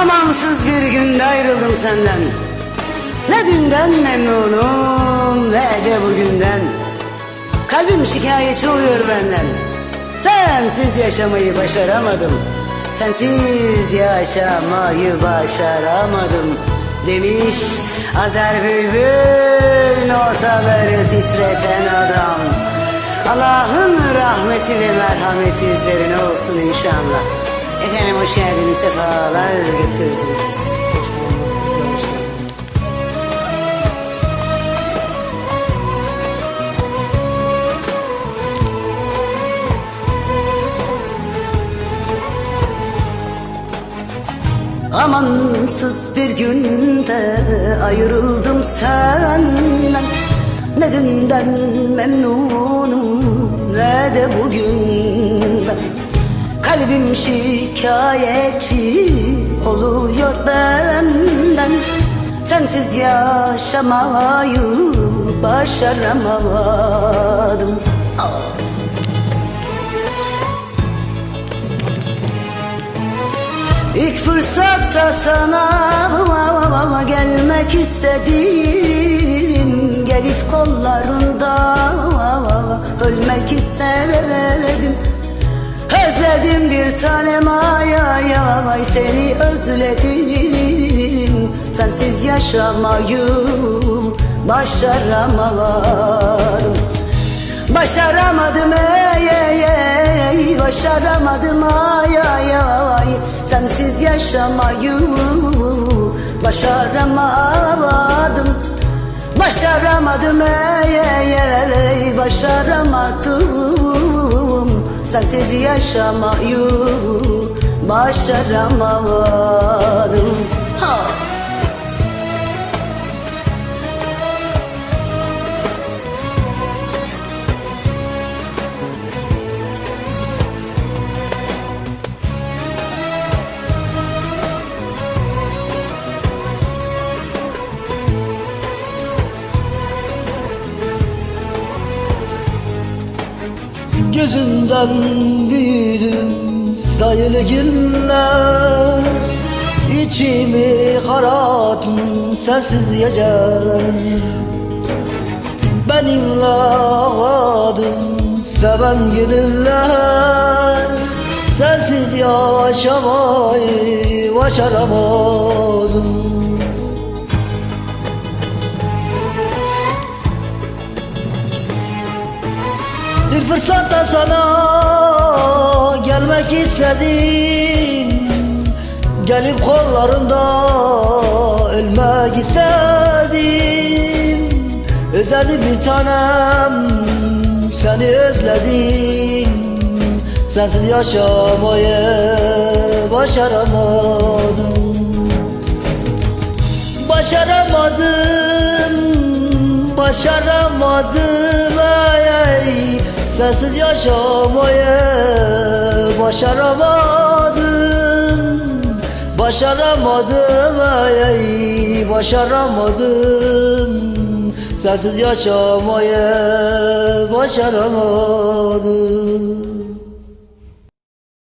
Amansız bir günde ayrıldım senden. Ne dünden memnunum ne de bugünden. Kalbim şikayetçi oluyor benden. Sensiz yaşamayı başaramadım. Sensiz yaşamayı başaramadım Demiş Azer Bülbül notaları titreten adam. Allah'ın rahmeti ve merhameti üzerine olsun inşallah Efendim hoş geldiniz, sefalar getirdiniz. Amansız bir günde ayrıldım senden Ne dünden memnunum Kalbim şikayetçi oluyor benden. Sensiz yaşamayı başaramadım. İlk fırsatta sana gelmek istedim Gelip kollarında ölmek istedim Özledim bir tanem ay ay ay. Seni özledim. Sensiz yaşamayı başaramadım. Başaramadım ey ey ey. Başaramadım ay ay ay. Sensiz yaşamayı başaramadım. Başaramadım ey ey ey. Başaramadım Sensiz yaşamayı başaramadım ha. Gözünden büyüdüm sayılı günler. İçimi kararttın sensiz geceler Benimle ağladın seven gönüller. Sensiz yaşamayı başaramadım Bir fırsatta sana gelmek istedim. Gelip kollarında ölmek istedim. Özelim bir tanem seni özledim. Sensiz yaşamayı başaramadım. Başaramadım, başaramadım. ay Sensiz yaşamayı başaramadım. Başaramadım ay başaramadım. Sensiz yaşamayı başaramadım